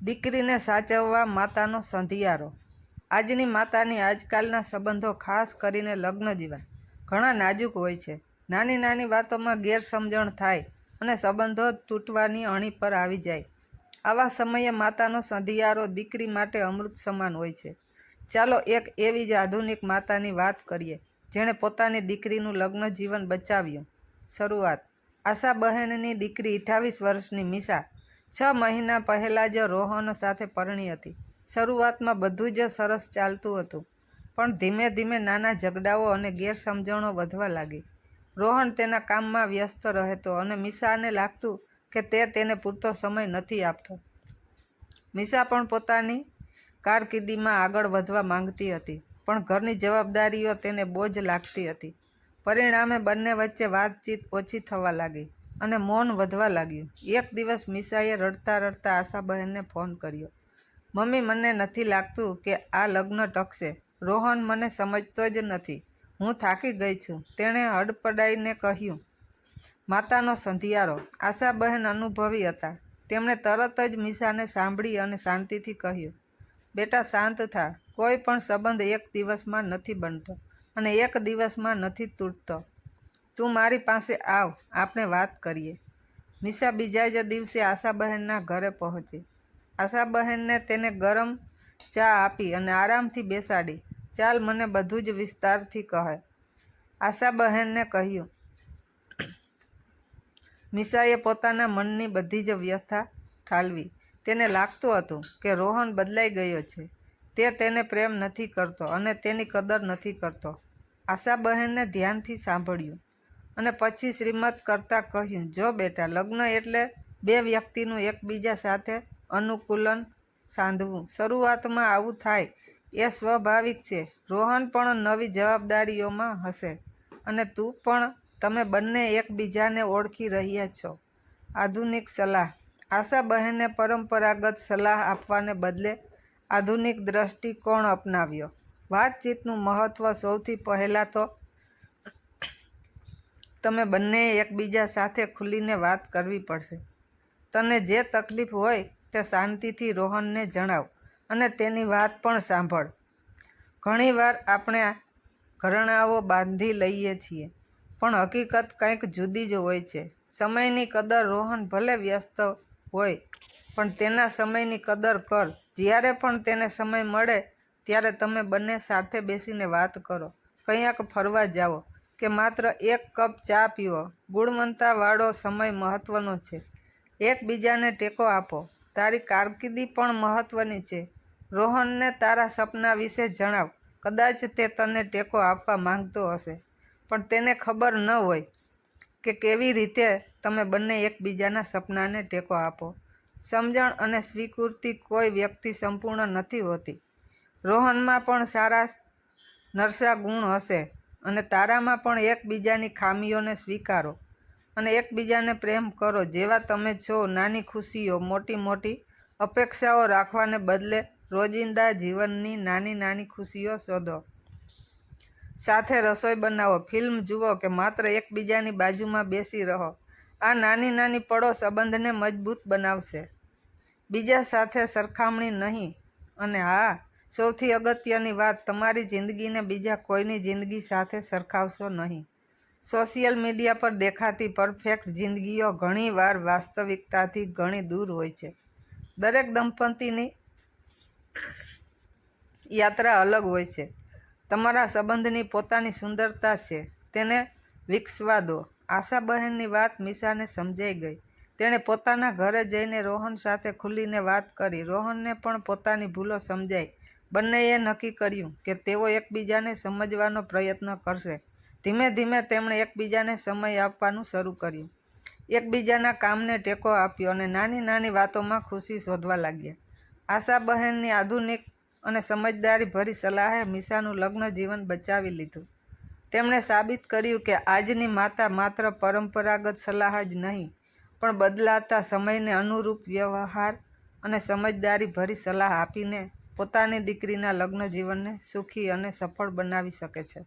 દીકરીને સાચવવા માતાનો સંધિયારો. આજની માતાની આજકાલના સંબંધો ખાસ કરીને લગ્ન જીવન. ઘણા નાજુક હોય છે. નાની નાની વાતોમાં ગેરસમજણ થાય અને સંબંધો તૂટવાની અણી પર આવી જાય. આવા સમયે માતાનો સંધિયારો દીકરી માટે અમૃત સમાન હોય છે. ચાલો એક એવી જ આધુનિક માતાની વાત કરીએ, જેણે પોતાની દીકરીનું લગ્ન જીવન બચાવ્યું. શરૂઆત. આશા બહેનની દીકરી અઠ્ઠાવીસ વર્ષની મીસા છ મહિના પહેલાં જ રોહન સાથે પરણી હતી. શરૂઆતમાં બધું જ સરસ ચાલતું હતું, પણ ધીમે ધીમે નાના ઝઘડાઓ અને ગેરસમજણો વધવા લાગી. રોહન તેના કામમાં વ્યસ્ત રહેતો અને મિસાને લાગતું કે તે તેને પૂરતો સમય નથી આપતો. મિસા પણ પોતાની કારકિર્દીમાં આગળ વધવા માંગતી હતી, પણ ઘરની જવાબદારીઓ તેને બોજ લાગતી હતી. પરિણામે બંને વચ્ચે વાતચીત ઓછી થવા લાગી. અને મૌન વધવા લાગ્યું. એક દિવસ મીસાએ રડતા રડતા આશાબહેનને ફોન કર્યો. મમ્મી, મને નથી લાગતું કે આ લગ્ન ટકશે. રોહન મને સમજતો જ નથી. હું થાકી ગઈ છું. તેણે હડપડાઈને કહ્યું. માતાનો સંધિયારો. આશાબહેન અનુભવી હતા. તેમણે તરત જ મિસાને સાંભળી અને શાંતિથી કહ્યું. બેટા, શાંત થા. કોઈ પણ સંબંધ એક દિવસમાં નથી બનતો અને એક દિવસમાં નથી તૂટતો. તું મારી પાસે આવ, આપણે વાત કરીએ. નિશા બીજા જ દિવસે આશાબહેનના ઘરે પહોંચી. આશાબહેનને તેને ગરમ ચા આપી અને આરામથી બેસાડી. ચાલ મને બધું જ વિસ્તારથી કહે. આશાબહેનને કહ્યું, નિશાએ પોતાના મનની બધી જ વ્યથા ઠાલવી. તેને લાગતું હતું કે રોહન બદલાઈ ગયો છે. તે તેને પ્રેમ નથી કરતો અને તેની કદર નથી કરતો. આશાબહેનને ધ્યાનથી સાંભળ્યું. અને પછી શ્રીમત કરતાં કહ્યું, જો બેટા, લગ્ન એટલે બે વ્યક્તિનું એકબીજા સાથે અનુકૂલન સાંધવું. શરૂઆતમાં આવું થાય એ સ્વાભાવિક છે. રોહન પણ નવી જવાબદારીઓમાં હશે અને તું પણ, તમે બંને એકબીજાને ઓળખી રહ્યા છો. આધુનિક સલાહ. આશા બહેને પરંપરાગત સલાહ આપવાને બદલે આધુનિક દ્રષ્ટિકોણ અપનાવ્યો. વાતચીતનું મહત્ત્વ સૌથી પહેલાં તો તમે બંને એકબીજા સાથે ખુલીને વાત કરવી પડશે. તને જે તકલીફ હોય તે શાંતિથી રોહનને જણાવ અને તેની વાત પણ સાંભળ. ઘણીવાર આપણે ઘરણાઓ બાંધી લઈએ છીએ, પણ હકીકત કંઈક જુદી જ હોય છે. સમયની કદર રોહન ભલે વ્યસ્ત હોય, પણ તેના સમયની કદર કર. જ્યારે પણ તેને સમય મળે, ત્યારે તમે બંને સાથે બેસીને વાત કરો. કંઈક ફરવા જાઓ. કે માત્ર એક કપ ચા પીવો. ગુણવત્તાવાળો સમય મહત્ત્વનો છે. એકબીજાને ટેકો આપો. તારી કારકિર્દી પણ મહત્ત્વની છે. રોહનને તારા સપના વિશે જણાવ. કદાચ તે તને ટેકો આપવા માંગતો હશે, પણ તેને ખબર ન હોય કે કેવી રીતે તમે બંને એકબીજાના સપનાને ટેકો આપો. સમજણ અને સ્વીકૃતિ કોઈ વ્યક્તિ સંપૂર્ણ નથી હોતી. રોહનમાં પણ સારા નરસા ગુણ હશે. અને તારામાં પણ એકબીજાની ખામીઓને સ્વીકારો અને એકબીજાને પ્રેમ કરો. જેવા તમે છો, નાની ખુશીઓ, મોટી મોટી અપેક્ષાઓ રાખવાને બદલે રોજિંદા જીવનની નાની નાની ખુશીઓ શોધો. સાથે રસોઈ બનાવો. ફિલ્મ જુઓ કે માત્ર એકબીજાની બાજુમાં બેસી રહો. આ નાની નાની પળો સંબંધને મજબૂત બનાવશે. બીજા સાથે સરખામણી નહીં. અને હા સૌથી અગત્યની વાત, તમારી જિંદગીને બીજા કોઈની જિંદગી સાથે સરખાવશો નહીં. સોશિયલ મીડિયા પર દેખાતી પરફેક્ટ જિંદગીઓ ઘણીવાર વાસ્તવિકતાથી ઘણી દૂર હોય છે. દરેક દંપતીની યાત્રા અલગ હોય છે. તમારા સંબંધની પોતાની સુંદરતા છે. તેને વિકસવા દો. આશાબહેનની વાત મિશાને સમજાઈ ગઈ. તેણે પોતાના ઘરે જઈને રોહન સાથે ખુલીને વાત કરી. રોહનને પણ પોતાની ભૂલો સમજાઈ. બંનેએ નક્કી કર્યું કે તેઓ એકબીજાને સમજવાનો પ્રયત્ન કરશે. ધીમે ધીમે તેમણે એકબીજાને સમય આપવાનું શરૂ કર્યું. એકબીજાના કામને ટેકો આપ્યો અને નાની નાની વાતોમાં ખુશી શોધવા લાગ્યા. આશાબહેનની આધુનિક અને સમજદારી ભરી સલાહે મિશાનું લગ્ન જીવન બચાવી લીધું. તેમણે સાબિત કર્યું કે આજની માતા માત્ર પરંપરાગત સલાહ જ નહીં, પણ બદલાતા સમયને અનુરૂપ વ્યવહાર અને સમજદારી ભરી સલાહ આપીને પોતાની દીકરીના લગ્ન જીવનને સુખી અને સફળ બનાવી શકે છે.